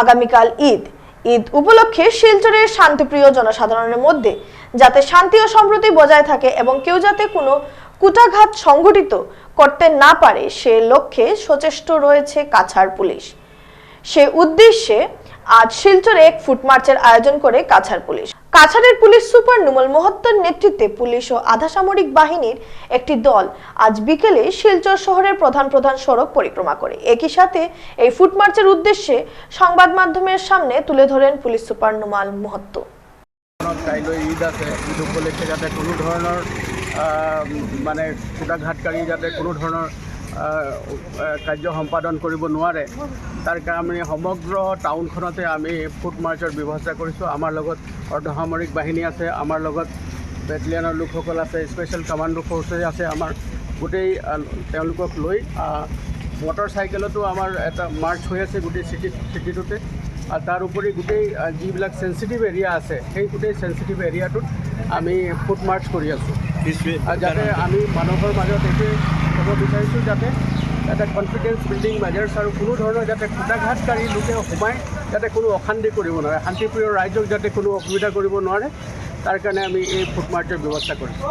আগামীকাল ঈদ। ঈদ উপলক্ষে শিলচরের শান্তিপ্রিয় জনসাধারণের মধ্যে যাতে শান্তি ও সম্প্রতি বজায় থাকে এবং কেউ যাতে কোনো কুটাঘাত সংঘটিত করতে না পারে সে লক্ষ্যে সচেষ্ট রয়েছে কাছার পুলিশ। সে উদ্দেশ্যে আজ শিলচরে এক ফুট মার্চের আয়োজন করে কাছাড় পুলিশ। কাছাড়ের পুলিশ সুপার নুমল মোহত্তর নেতৃত্বে পুলিশ ও আধা সামরিক বাহিনীর একটি দল আজ বিকেলে শিলচর শহরের প্রধান প্রধান সড়ক পরিক্রমা করে। একই সাথে এই ফুট মার্চের উদ্দেশ্যে সংবাদ মাধ্যমের সামনে তুলে ধরেন পুলিশ সুপার নুমাল মোহত্ত কাইলৈ ঈদ আছে, ঈদ উপলক্ষে যাতে কোনো ধৰণৰ মানে যাতে কোনো কাৰ্য সম্পাদন কৰিব নোৱাৰে। তাৰ কাৰণে সমগ্ৰ টাউনখনতে আমি ফুট মাৰ্চৰ ব্যৱস্থা কৰিছোঁ। আমাৰ লগত অৰ্ধসামৰিক বাহিনী আছে আমাৰ লগত বেটেলিয়ানৰ লোকসকল আছে স্পেচিয়েল কামাণ্ডো ফ'ৰ্চেছ আছে আমাৰ গোটেই তেওঁলোকক লৈ মটৰ চাইকেলতো আমাৰ এটা মাৰ্চ হৈ আছে গোটেই চিটি চিটিটোতে আৰু তাৰ উপৰি গোটেই যিবিলাক চেঞ্চিটিভ এৰিয়া আছে সেই গোটেই চেঞ্চিটিভ এৰিয়াটোত আমি ফুট মাৰ্চ কৰি আছোঁ। যাতে আমি মানুহৰ মাজত এইটোৱে ক'ব বিচাৰিছোঁ যাতে এটা কনফিডেন্স বিল্ডিং মেজাৰ্ছ আৰু কোনো ধৰণৰ যাতে কুটাঘাতকাৰী লোকে সোমাই যাতে কোনো অশান্তি কৰিব নোৱাৰে, শান্তিপ্ৰিয় ৰাইজক যাতে কোনো অসুবিধা কৰিব নোৱাৰে, তাৰ কাৰণে আমি এই ফুট মাৰ্চৰ ব্যৱস্থা কৰিছোঁ।